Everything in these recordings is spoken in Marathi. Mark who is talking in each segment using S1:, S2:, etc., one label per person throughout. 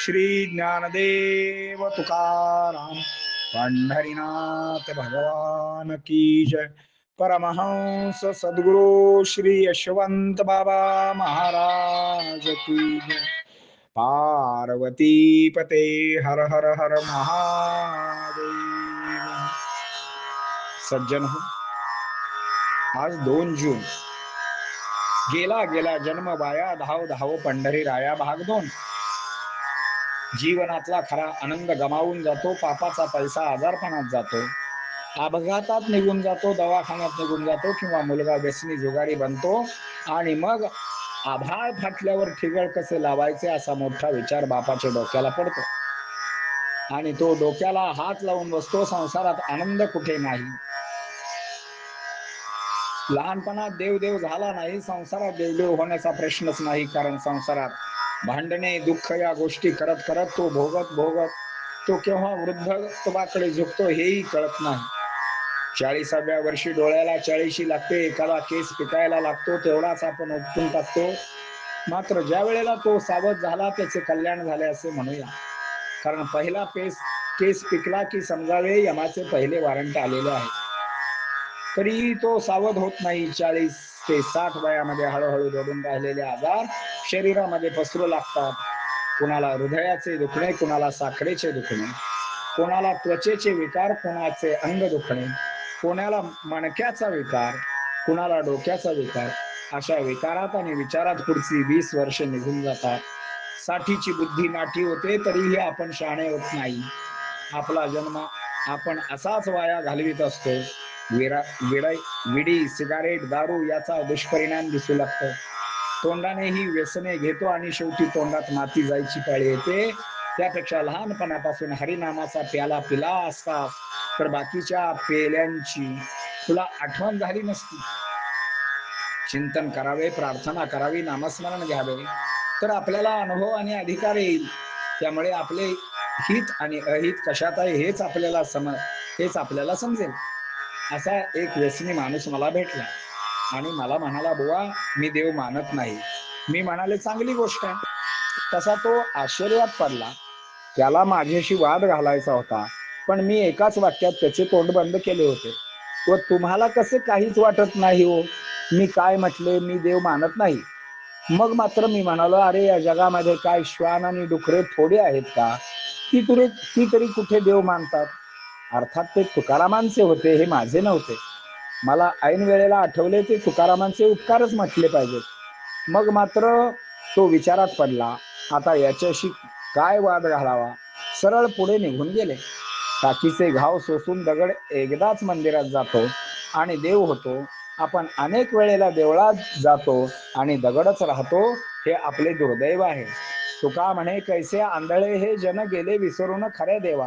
S1: श्री ज्ञानदेव तुकाराम पंढरीनाथ भगवान की जय। परमहंस सद्गुरु श्री यशवंत बाबा महाराज की जय। पार्वती पते हर हर हर महादेव। सज्जन हो। आज दोन जून। गेला गेला जन्म वाया धाव धाव पंढरी राया भाग दोन। जीवनातला खरा आनंद गमावून जातो पापाचा पैसा आजारपणात जातो. अपघातात निघून जातो दवाखान्यात निघून जातो किंवा मुलगा व्यसनी जुगारी बनतो आणि मग आभाळ फाटल्यावर ठिगळ कसे लावायचे असा मोठा विचार बापाच्या डोक्याला पडतो. आणि तो डोक्याला हात लावून बसतो संसारात आनंद कुठे नाही. लहानपणात देवदेव झाला नाही संसारात देवदेव होण्याचा प्रश्नच नाही कारण संसारात भांडणे दुःख या गोष्टी करत करत तो भोगत भोगत तो केव्हा वृद्धत्वाकडे झुकतो हेही कळत नाही. चाळीसाव्या वर्षी डोळ्याला चाळीशी लागते एकाला केस पिकायला लागतो तेवढाच आपण उपटून टाकतो. मात्र ज्या वेळेला तो सावध झाला त्याचे कल्याण झाले असे म्हणूया. कारण पहिला पेस केस पिकला की समजावे यमाचे पहिले वॉरंट आलेले आहे. तरीही तो सावध होत नाही. चाळीस ते साठ वयामध्ये हळूहळू रडून राहिलेले आजार शरीरामध्ये पसरू लागतात. कुणाला हृदयाचे दुखणे कुणाला साखरेचे दुखणे कोणाला त्वचेचे विकार कोणाचे अंग दुखणे कोणाला मणक्याचा विकार कुणाला डोक्याचा विकार अशा विकारात आणि विचारात पुढची वीस वर्ष निघून जातात. साठीची बुद्धी नाठी होते तरीही आपण शहाणे होत नाही. आपला जन्म आपण असाच वाया घालवित असतो. विरा विडाई विडी सिगारेट दारू याचा दुष्परिणाम दिसू लागतो. तोंडाने ही व्यसने घेतो आणि शेवटी तोंडात माती जायची पाळी येते. त्यापेक्षा लहानपणापासून हरिनामाचा प्याला पिला असता तर बाकीच्या पेल्यांची तुला आठवण झाली नसती. चिंतन करावे प्रार्थना करावी नामस्मरण घ्यावे तर आपल्याला अनुभव आणि अधिकार येईल. त्यामुळे आपले हित आणि अहित कशात आहे हेच आपल्याला सम हेच आपल्याला समजेल. असा एक व्यसनी माणूस मला भेटला. आणि मला म्हणाला बुवा मी देव मानत नाही. मी म्हणाले चांगली गोष्ट आहे. तसा तो आश्चर्यात पडला. त्याला माझ्याशी वाद घालायचा होता पण मी एकाच वाक्यात त्याचे तोंड बंद केले होते. व तुम्हाला कसे काहीच वाटत नाही हो. मी काय म्हटले मी देव मानत नाही. मग मात्र मी म्हणालो अरे या जगामध्ये काय श्वान आणि डुकरे थोडे आहेत का? ती तुरे ती तरी कुठे देव मानतात? अर्थात ते तुकारामांचे होते हे माझे नव्हते. मला ऐन वेळेला आठवले ते तुकारामांचे उपकारच म्हटले पाहिजेत. मग मात्र तो विचारात पडला आता याच्याशी काय वाद घालावा? सरळ पुढे निघून गेले. टाकीचे घाव सोसून दगड एकदाच मंदिरात जातो आणि देव होतो. आपण अनेक वेळेला देवळात जातो आणि दगडच राहतो हे आपले दुर्दैव आहे. तुका म्हणे कैसे आंधळे हे जन गेले विसरून खऱ्या देवा.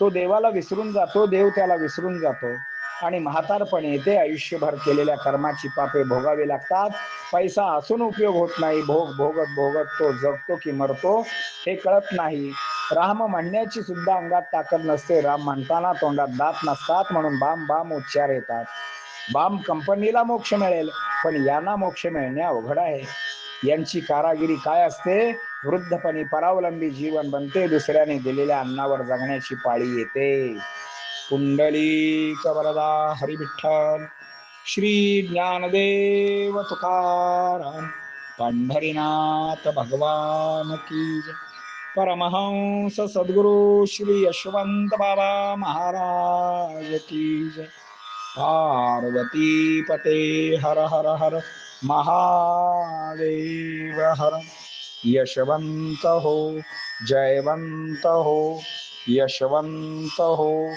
S1: तो देवाला विसरून जातो देव त्याला विसरून जातो. आणि म्हातारपणे येते आयुष्यभर केलेल्या कर्माची पापे भोगावी लागतात. पैसा असून उपयोग होत नाही. भोग भोगत भोगत तो जगतो की मरतो हे कळत नाही. राम म्हणण्याची सुद्धा अंगात ताकद नसते. राम म्हणताना तोंडात दात नसतात म्हणून बाम बाम उच्चार येतात. बाम कंपनीला मोक्ष मिळेल पण यांना मोक्ष मिळणे अवघड आहे. यांची कारागिरी काय असते? वृद्धपणी परावलंबी जीवन बनते. दुसऱ्याने दिलेल्या अन्नावर जगण्याची पाळी येते. पुंडलिक वरदा हरिविठ्ठल श्री ज्ञानदेव तुकाराम पंढरीनाथ भगवान की परमहंस सद्गुरु श्री यशवंत बाबा महाराज की पार्वती पते हर हर हर महादेव हर. यशवंत हो जयवंत हो यशवंत हो